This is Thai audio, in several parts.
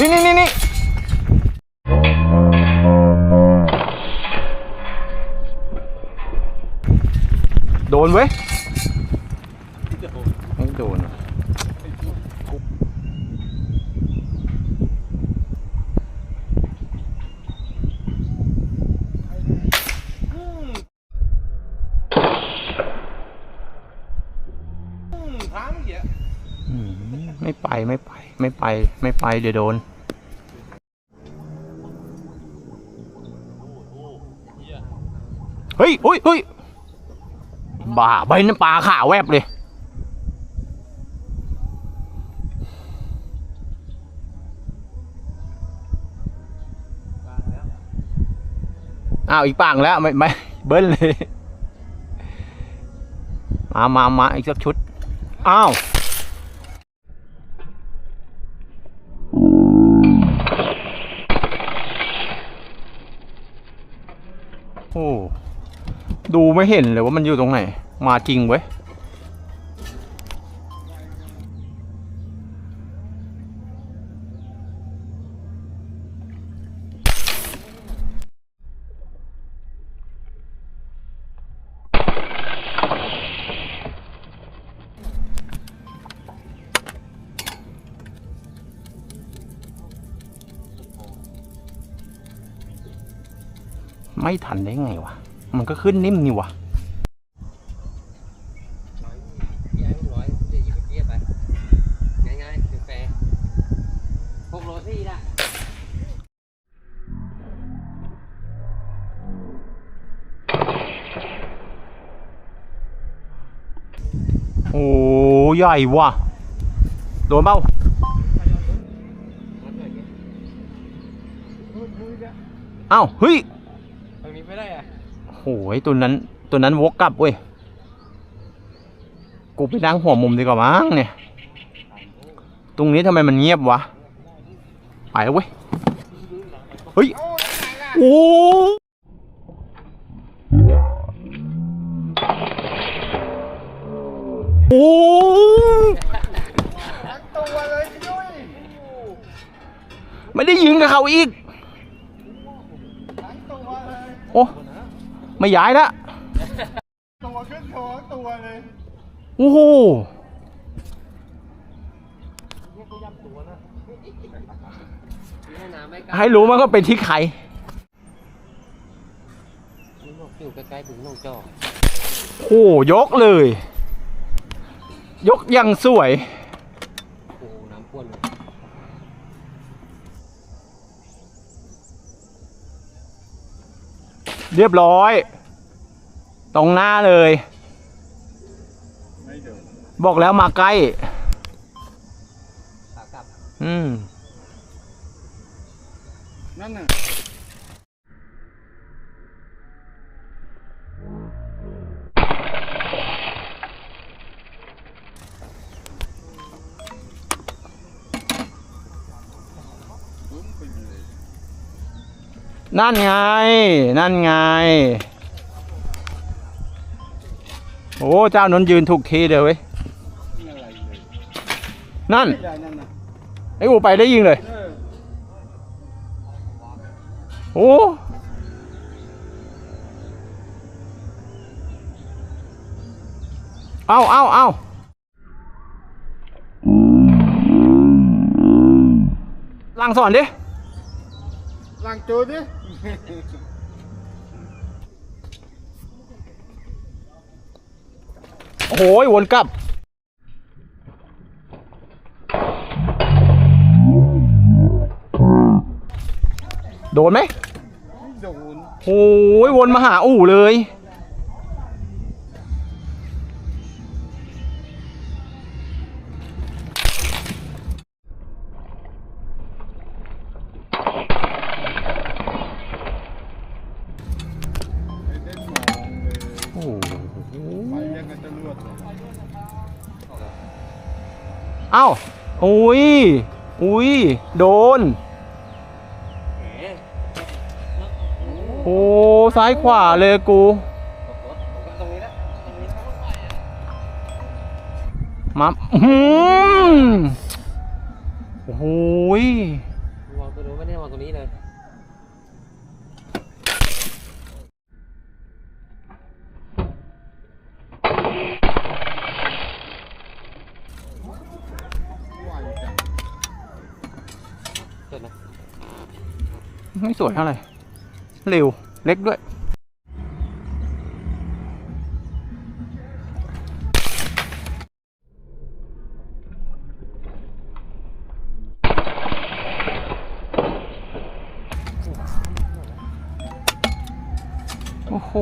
นี่นี่นี่นี่โดนเว้ยไม่โดนอะไม่ไปไม่ ไม่ไปไม่ไปเดี๋ยวโดน เฮ้ยเฮ้ยเฮ้ยบ้าใบน้ำปลาขาแวบเลยอ้าวอีกปังแล้วไม่ไม่เบิ้ลเลย มามามาอีกสักชุด อ้าว ไม่เห็นเลยว่ามันอยู่ตรงไหน มาจริงเว้ยไม่ทันได้ไงวะ มันก็ขึ้นนิ่มนี่วะย้ายหนียวง่ายๆคือแฟร์หกโลสี่ละโอ้ใหญ่ว่ะ โดนเปล่าเอ้าเฮ้ยตรงนี้ไม่ได้อะโหย ตัวนั้นตัวนั้นวกกลับเว้ย กูไปนั่งหัวมุมดีกว่ามั้งเนี่ย ตรงนี้ทำไมมันเงียบวะไอ้เว้ย เฮ้ย โอ้โอ้ไม่ได้ยิงกับเขาอีก โอ้ ไม่ย้ายละตัวขึ้นโชว์ทั้งตัวเลยโอ้โหแม่น้ำไม่กล้าให้รู้มั้งว่าเป็นที่ใครนี่บอกอยู่ใกล้ๆถึงหนองจอกโอ้โหยกเลย ยกอยังสวย โอ้โหน้ำพ่วนเลย เรียบร้อย ตรงหน้าเลย บอกแล้วมาใกล้อืมนั่นน่ะ นั่นไง นั่นไง โอ้เจ้านนยืนถูกทีเดียวเว้ย นั่นไม่ได้นั่นน่ะไอ้อูไปได้ยิงเลย โอ้เอาเอาเอาลังสอนดิ หลังจูดิ โอ้โหวนกลับ โดนไหมไม่โดน โอ้ยวนมาหาอู่เลย อ้โหไปยังไงจะรวดเลยเอ้าอุ้ยอุ้ยโดน โอ้ซ้ายขวาเลยกูตรงนี้นะตรงนี้นะมาอื้อหือโอ้โหยตรงนี้เลย ไหวจัง เกิดนะ ไม่สวยเท่าไหร่ เร็ว เล็กด้วย โอ้โห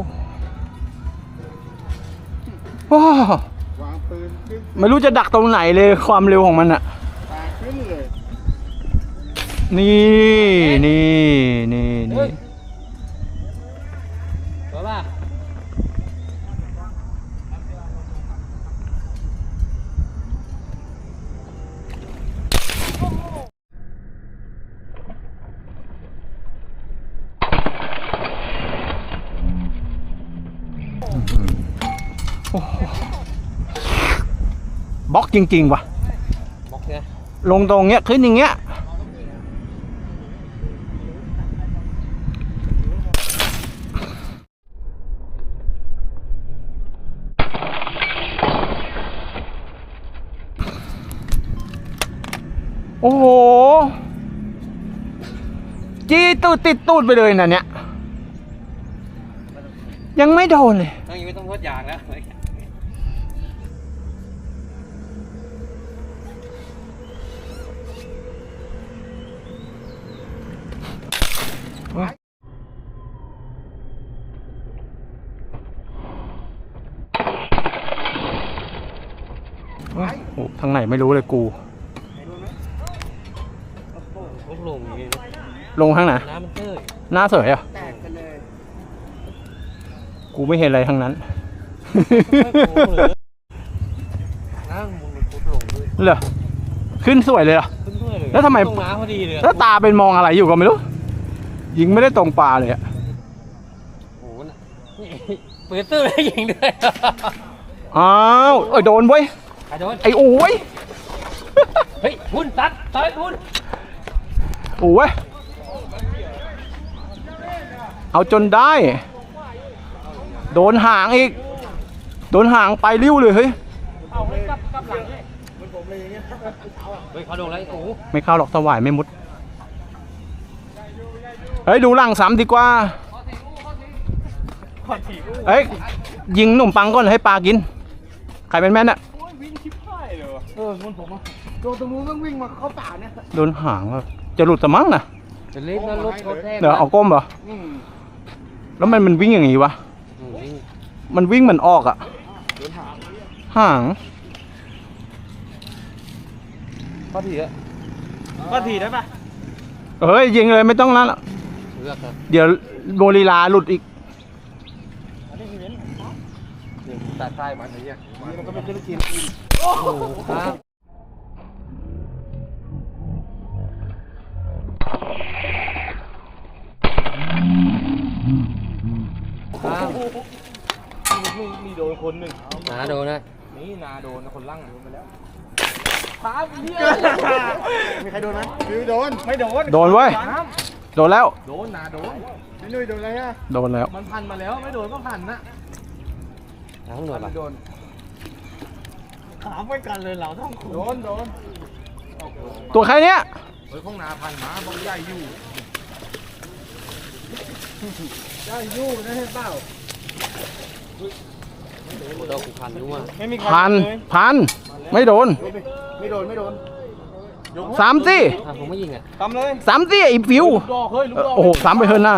ว้าวางปืนไม่รู้จะดักตรงไหนเลยความเร็วของมันอะ นี่นี่นี่นี่เห็นป่ะบล็อกจริงๆว่ะบล็อกเนี่ยลงตรงเนี้ยขึ้นอย่างเงี้ย ตูดติดตูดไปเลยนะเนี่ย ยังไม่โดนเลยนั่งยังไม่ต้องทดยางแล้วโอ้โหทางไหนไม่รู้เลยกู พวกลงอย่างนี้ ลงทางไหนน้ำมันเตื้อยหน้าเสยอะแตกกันเลยกูไม่เห็นอะไรทั้งนั้นน้ำมันพุดลงด้วยเหรอขึ้นสวยเลยเหรอขึ้นด้วยเลยแล้วทำไมตรงน้ำพอดีเลยแล้วตาเป็นมองอะไรอยู่ก็ไม่รู้ยิงไม่ได้ตรงปลาเลยอะโอ้โหน่ะนี่เปิดตื้อแล้วยิงด้วยอ้าวเอ้ยโดนเว้ยไอ้โดนไอ้โอ้ยเฮ้ยพุ่นตัดตัดพุ่นโอ้ย เอาจนได้ โดนหางอีก โดนหางไปริ้วเลยเฮ้ยเอาเลยกลับกลับหลังเลยเฮ้ยเขาโดนแล้วไอ้โอ้โหไม่เข้าหรอกสวายไม่มุด เฮ้ย ดูหลังซ้ำดีกว่า เฮ้ย ยิงหนุ่มปังก่อนให้ปลากิน ใครเป็นแม่นอะเออมันผมอะโดนตรงนู้นต้องวิ่งมาเข้าป่าเนี่ย โดนหางอะจะหลุดสมั้งนะจะเล็กนะรถรถแทกเดี๋ยวเอาก้มเหรออืม แล้วมันมันวิ่งอย่างงี้วะอืมวิ่งมันวิ่งเหมือนออกอะหางข้อทีอะก็ทีได้ปะเฮ้ยยิงเลยไม่ต้องนั่นหรอกเลือกครับเดี๋ยวโบลีลาหลุดอีกนี่ตัดท้ายมันไอ้เหี้ยมันก็ไม่ได้กินโอ้โห ครับครับมีโดนคนหนึ่งนาโดนนะ นี่นาโดนคนล่างโดนไปแล้วมีใครโดนไหมมิวโดน ไม่โดน โดนเว้ย โดนแล้ว โดนนาโดนพี่นุ้ยโดนอะไรฮะโดนแล้ว มันพันมาแล้วไม่โดนก็พันนะน้ำหน่วยปะโดนถามไว้กันเลยเราต้องโดนโดน ตัวใครเนี้ยเฮ้ยข้องนาพันหมาบอกใหญ่อยู่ใหญ่อยู่นะเห็นเปล่า โดนกูพันด้วยไม่มีใครพันเลยพันไม่โดนไม่โดน ไม่โดนสามสิอะผมไม่ยิงอะทำเลยสามสิไอ้ฟิว ลูกดอกเฮ้ยลูกเออดอกโอ้โหสามไปเฮินหน้า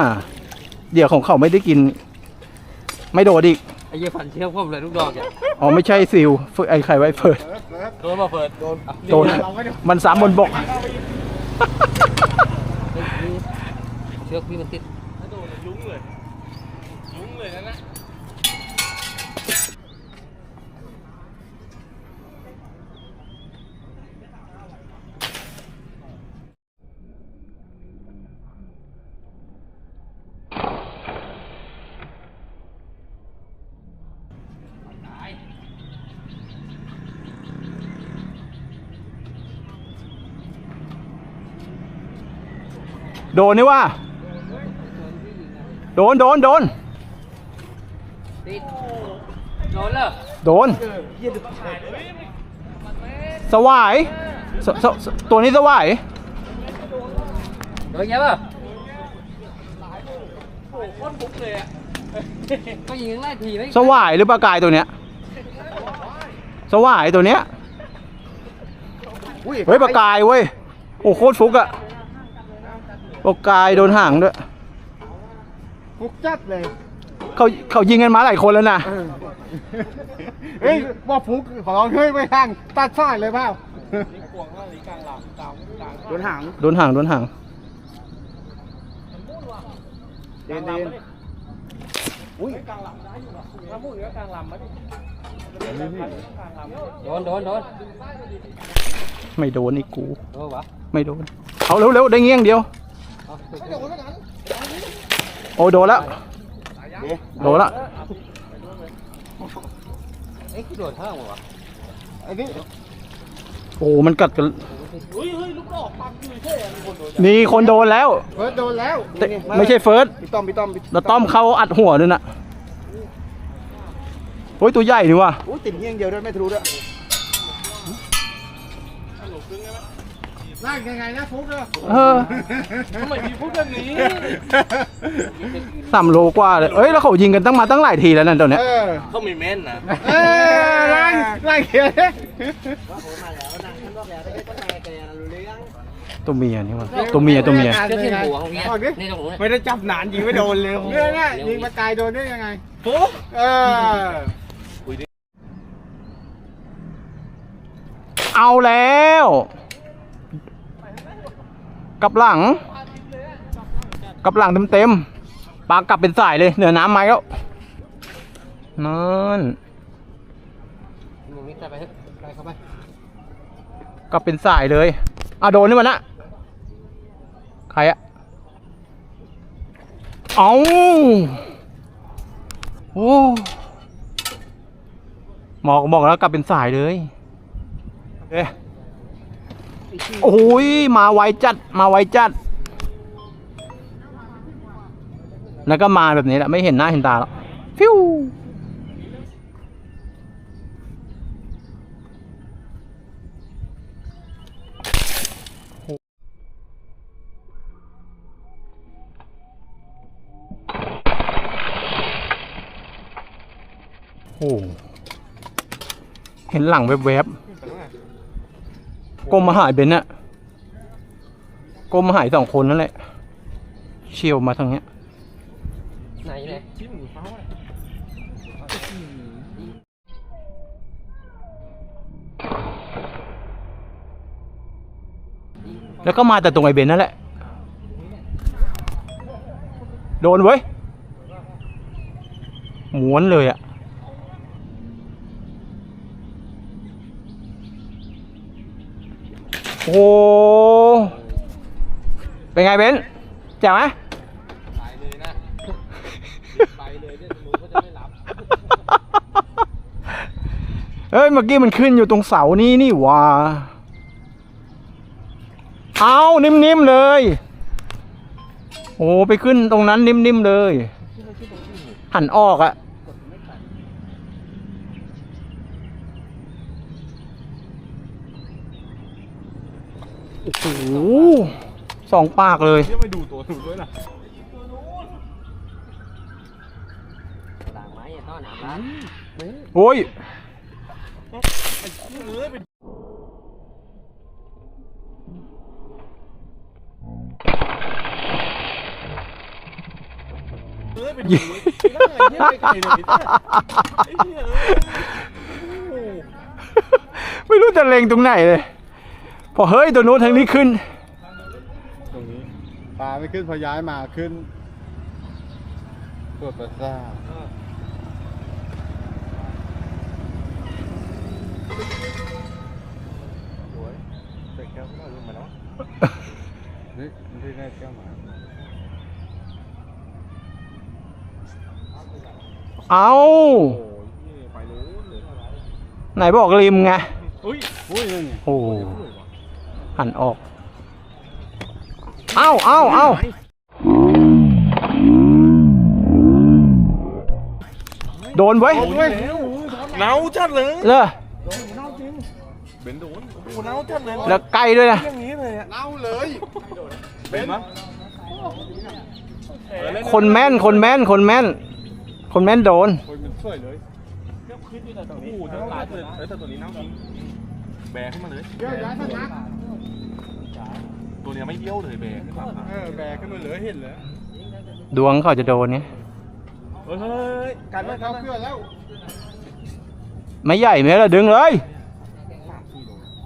เดี๋ยวของเขาไม่ได้กิน ไม่โดดอีก ไอ้เหี้ยพันเชือกพวกเลยลูกดอกเนี่ยอ๋อไม่ใช่ซิลฝึกไอ้ใครไว้เฟิร์ดโดนมาเปิดโดนโดนมันสามบนบกเฮ้ยนี่เชือกพี่มันติด โดนนี่ว่า โดน โดน โดนติดโดนเลยโดน สวายสสสตัวนี้สวาย โดนเยอะป่ะก็ยิงไล่ทีไม่สวายหรือปลากายตัวเนี้ย สวายตัวเนี้ย เฮ้ยปลากายเว้ย โอ้โคตรฟุกอะ ปลากายโดนห่างด้วย ฟุกจัดเลยเขาเขายิงกันมาหลายคนแล้วนะ เฮ้ยว่าฟุกขอร้องเฮ้ยไม่ห่างตัดสายเลยเปล่าโดนหางโดนห่าง โดนห่าง เดินเดินโดนโดนโดนไม่โดนอีกกู โดนวะไม่โดน เอาเร็วๆได้เงี้ยงเดียวเอา โอ้โดนแล้วโดนแล้วเอ้โดนเท่าไหร่วะอันนี้โอ้มันกัดกันมีคนโดนแล้วเฟิร์สโดนแล้วแต่ไม่ใช่เฟิร์สพี่ต้อมพี่ต้อมพี่แล้วต้อมเขาอัดหัวด้วยน่ะโอ้ยตัวใหญ่นี่ว่ะโอ้ติดเงี้ยงเดียวด้วยไม่ทะลุด้วย นั่งยังไงนะฟุกเนอะเออทำไมมีฟุกแบบนี้สามโลกว่าเลยเอ้ยแล้วเขายิงกันตั้งมาตั้งหลายทีแล้วนั่นตัวเนี้ยเออเขามีเม้นนะเออนั่งนั่งเขียนเลยตัวเมียนี่ว่ะตัวเมียตัวเมียเจ้าที่หัวของเนี้ยออกดินี่ตรงนู้นไม่ได้จับหนานยิงไม่โดนเลยเนี่ยเนี่ยยิงมาตายโดนได้ยังไงฟุกเออเอาแล้ว กลับหลังกลับหลังเต็มๆปลากลับเป็นสายเลยเหนือน้ำไหมแล้วนั่นมึงนี่ไปเถอะไปเข้าไปกลับเป็นสายเลยอะโดนนี่มันนะใครอะเอาโอ้หมอกบอกแล้วกลับเป็นสายเลยเอ๊ะ โอ้ยมาไวจัดมาไวจัด แล้วก็มาแบบนี้แหละไม่เห็นหน้าเห็นตาแล้วฟิวโอ้เห็นหลังแวบๆ ก้มมาหายเบนน่ะก้มมาหายสองคนนั่นแหละ เชียวมาทางเนี้ย ไหนไหนแล้วก็มาแต่ตรงไอเบนนั่นแหละ โดนเว้ยม้วนเลยอะ โอ้โหเป็นไงเบนแจ๋วไหมไปเลยนะไปเลยเนี่ยมึงก็จะไม่รับเฮ้ยเมื่อกี้มันขึ้นอยู่ตรงเสานี้นี่หว่าเอานิ่มๆเลย โอ้ไปขึ้นตรงนั้นนิ่มๆเลย หันออกอะ โอ้โหสองปากเลยยังไม่ดูตัวถูกด้วยนะต่างไม้อย่าต้อนหนามร้านโอ้ยไม่รู้จะเล็งตรงไหนเลย พอเฮ้ยตัวโน้นทางนี้ขึ้น ตรงนี้ปลาไม่ขึ้นพอย้ายมาขึ้นตรวจประสาทนี่ไม่ได้แน่แก้วหมาเอาไหนบอกริมไงอุ้ยนี่ไงโอ้ หันออก เอ้าเอ้าเอ้าโดนไว้ยเนาจัดเลยเลยเบนโดนโอ้โหเนาจัดเลยแล้วใกล้ด้วยนะอย่างนี้เลยอะเน่าเลยเบนมั้งคนแม่นคนแม่นคนแม่น คนแม่นโดนโอ้ยมันสวยเลยโอ้โหทั้งหลายเลยเออแต่ตัวนี้เน่าจริงแบกขึ้นมาเลยเยอะย้ายสนัก ตัวเนี้ยไม่เบี้ยวเลยแบกขึ้นมาเออแบกขึ้นมาเหลือเห็นเลยดวงเขาจะโดนเนี่ยเฮ้ยกันไม่ไม่เข้าเข้าเครื่องแล้ว ไม่ใหญ่ไหมล่ะดึงเลย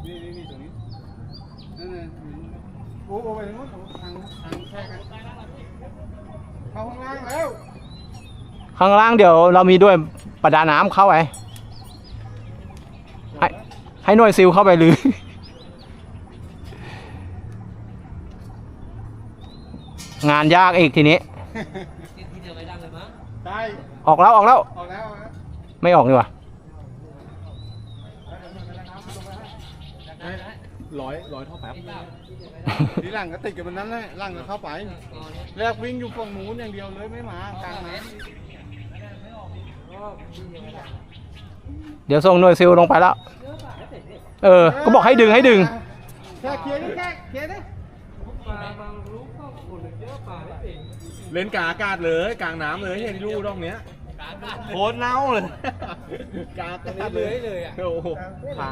นี่นี่นี่ตรงนี้นั่นน่ะโอ้โหไปทางนู้นทางทางแค่กันเข้าข้างล่างแล้วข้างล่างเดี๋ยวเรามีด้วยประดาน้ำเข้าไปให้ให้หน่วยซิลเข้าไปหรือ งานยากอีกทีนี้ ที่เดียวไม่ดังเลยมั้งได้ออกแล้วออกแล้ว ออกแล้วออกแล้วไม่ออกดีกว่าร้อยร้อยเท่าแป๊บทีหลังก็ติดกับมันนั้นแหละหลังก็เข้าไปแรกวิ่งอยู่ฝั่งนู้นอย่างเดียวเลยไม่มากลางน้เดี๋ยวส่งหน่วยซิลลงไปแล้ว เออำก็บอกให้ดึงให้ดึงแค่เคลียร์ดิแค่เคลียร์ดิ เล่นกลางอากาศเลยกลางน้ำเลยเห็นรูร่องเนี้ยโคตรเน่าเลยกลางอากาศเลยเลยอะโอ้โหขา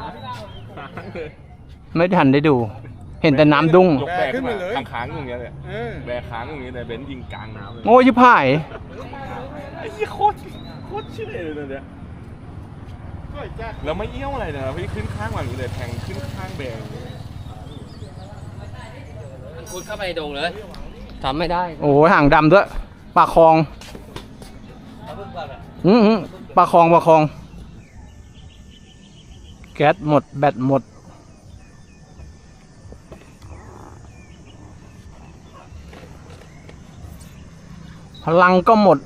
ค้างเลยไม่ทันได้ดู เห็นแต่น้ำดุ้งยกแบกขึ้นมาค้างๆอย่างเงี้ยเลยเออแบกค้างอย่างเงี้ยเลยเบนซ์ยิงกลางน้ำเลยโง่ชิบหายไอ้ยี่โคตรโคตรเชื่อเลยเนี่ยสวยจัดแล้วไม่เอี้ยวอะไรนะพี่ขึ้นข้างแบบนี้เลยแทงขึ้นข้างแบงมันคุดเข้าไปในดงเลย ทำไม่ได้โอ้โหห่างดำด้วยปลาคลองเขาเพิ่งก่อนอะอืมปลาคลองปลาคลอง แก๊สหมดแบตหมด พลังก็หมด